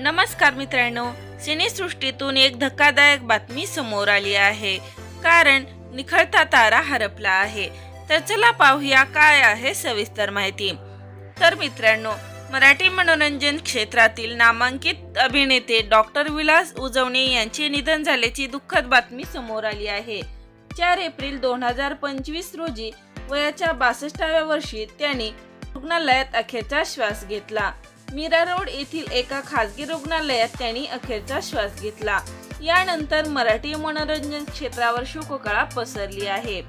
नमस्कार मित्रांनो सिनेसृष्टीतून एक धक्कादायक बातमी समोर आली आहे. कारण निखळता तारा हरपला आहे. तर चला पाहूया काय आहे सविस्तर माहिती. तर मित्रांनो मराठी मनोरंजन क्षेत्रातील नामांकित अभिनेते डॉक्टर विलास उजवणे यांचे निधन झाल्याची दुःखद बातमी समोर आली आहे. चार एप्रिल दोन हजार पंचवीस रोजी वयाच्या बासष्टाव्या वर्षी त्यांनी रुग्णालयात अखेरचा श्वास घेतला. मीरा रोड येथील एका खासगी रुग्णालयात त्यांनी अखेरचा श्वास घेतला. यानंतर मराठी मनोरंजन क्षेत्रावर शोककळा पसरली आहे.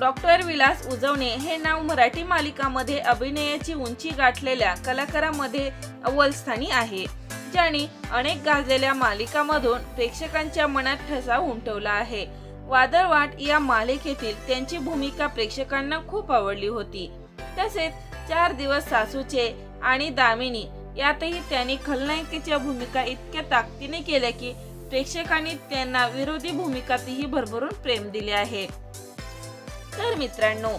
डॉक्टर विलास उजवणे हे नाव मराठी मालिकामध्ये अभिनयाची उंची गाठलेल्या कलाकारामध्ये अव्वलस्थानी आहे ज्यांनी अनेक गाजलेल्या मालिकामधून प्रेक्षकांच्या मनात ठसा उमटवला आहे. वादळवाट या मालिकेतील त्यांची भूमिका प्रेक्षकांना खूप आवडली होती. तसेच चार दिवस सासूचे आणि दामिनी. यातही त्यांनी खलनायिकेच्या भूमिका इतक्या ताकदीने केल्या की प्रेक्षकांनी त्यांना विरोधी भूमिकातही भरभरून प्रेम दिले आहे. तर मित्रांनो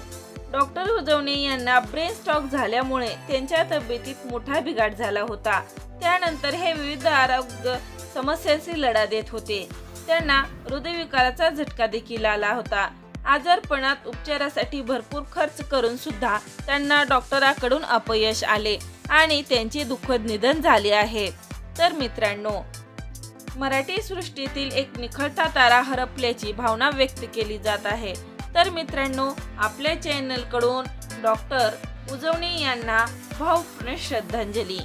डॉक्टर उजवणे यांना ब्रेन स्ट्रॉक झाल्यामुळे त्यांच्या तब्येतीत मोठा बिघाड झाला होता. त्यानंतर हे विविध आरोग्य समस्यांशी लढा देत होते. त्यांना हृदयविकाराचा झटका देखील आला होता. आजारपणात उपचारासाठी भरपूर खर्च करून सुद्धा त्यांना डॉक्टराकडून अपयश आले आणि त्यांचे दुःखद निधन झाले आहे. तर मित्रांनो मराठी सृष्टीतील एक निखळता तारा हरपल्याची भावना व्यक्त केली जात आहे. तर मित्रांनो आपल्या चॅनलकडून डॉक्टर उजवणी यांना भावपूर्ण श्रद्धांजली.